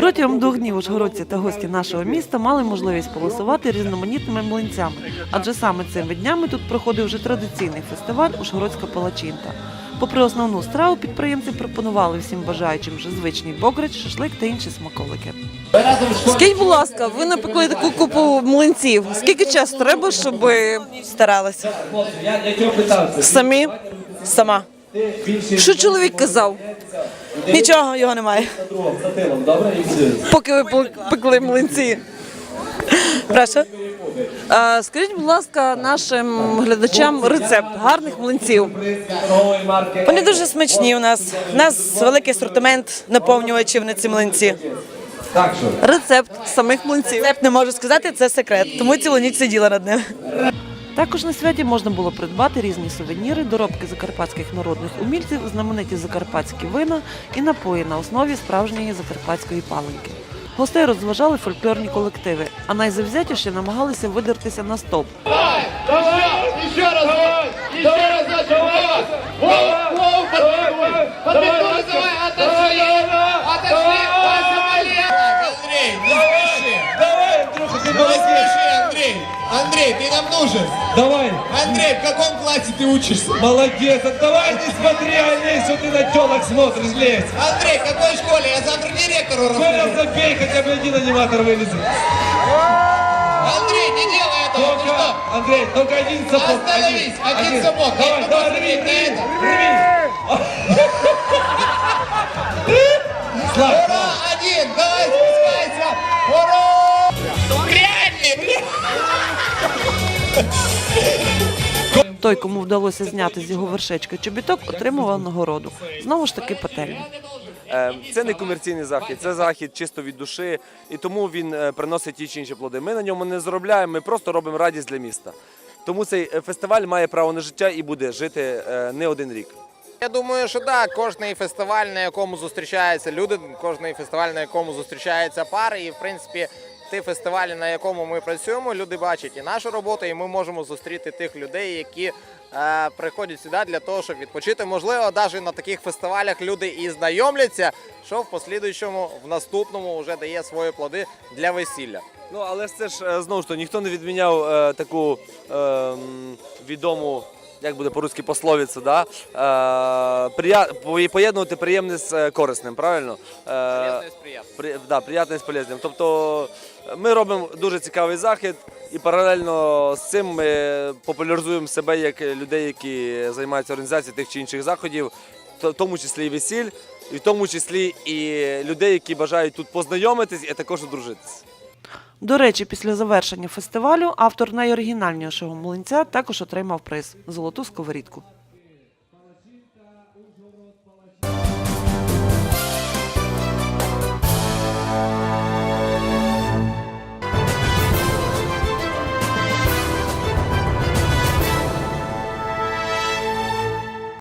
Протягом двох днів ужгородці та гості нашого міста мали можливість полосувати різноманітними млинцями, адже саме цими днями тут проходив вже традиційний фестиваль Ужгородська палачинта. Попри основну страву, підприємці пропонували всім бажаючим вже звичний бограч, шашлик та інші смаколики. Скажіть, будь ласка, ви напекли таку купу млинців. Скільки часу треба, щоб Старалася. самі? Сама. Що чоловік казав, Нічого його немає. поки ви пекли млинці? Прошу. Скажіть, будь ласка, нашим глядачам рецепт гарних млинців. Вони дуже смачні у нас. У нас великий асортимент наповнювачів на ці млинці. Рецепт самих млинців. Рецепт не можу сказати, це секрет. Тому цілу ніч сиділа над ним. Також на святі можна було придбати різні сувеніри, доробки закарпатських народних умільців, знамениті закарпатські вина і напої на основі справжньої закарпатської паленки. Гостей розважали фольклорні колективи, а найзавзятіші намагалися видертися на стоп. Андрей! Ты нам нужен! Давай, Андрей, в каком классе ты учишься? молодец. А Давай не смотри, Олесь, что ты на телок смотришь, лезь. Андрей, в какой школе? Я завтра директору расскажу. забей, хотя бы один аниматор вылезет. Андрей, не делай этого! Только, что? Андрей, только один сапог. Остановись, один сапог. Давай, давай, рви, рви, рви. Той, кому вдалося зняти з його вершечка чобіток, отримував нагороду. Знову ж таки пательню. Е, Це не комерційний захід, це захід чисто від душі, і тому він е, приносить ті чи інші плоди. Ми на ньому не заробляємо, ми просто робимо радість для міста. Тому цей е, фестиваль має право на життя і буде жити не один рік. Я думаю, що так, кожний фестиваль, на якому зустрічаються люди, кожний фестиваль, на якому зустрічаються пари, і в принципі. Ті фестивалі, на якому ми працюємо, люди бачать і нашу роботу, і ми можемо зустріти тих людей, які е, приходять сюди для того, щоб відпочити. Можливо, навіть на таких фестивалях люди і знайомляться, що в послідуючому, в наступному вже дає свої плоди для весілля. Ну але це ж е, знову ж то ніхто не відміняв е, таку е, відому. Як буде по-русски пословиця, да? Е, поєднувати приємне з е, корисним, правильно? Е, При, да, приємне з полезним. Тобто ми робимо дуже цікавий захід, і паралельно з цим ми популяризуємо себе як людей, які займаються організацією тих чи інших заходів, в тому числі і весіль, і в тому числі і людей, які бажають тут познайомитись і також одружитись. До речі, після завершення фестивалю автор найоригінальнішого млинця також отримав приз золоту сковорідку.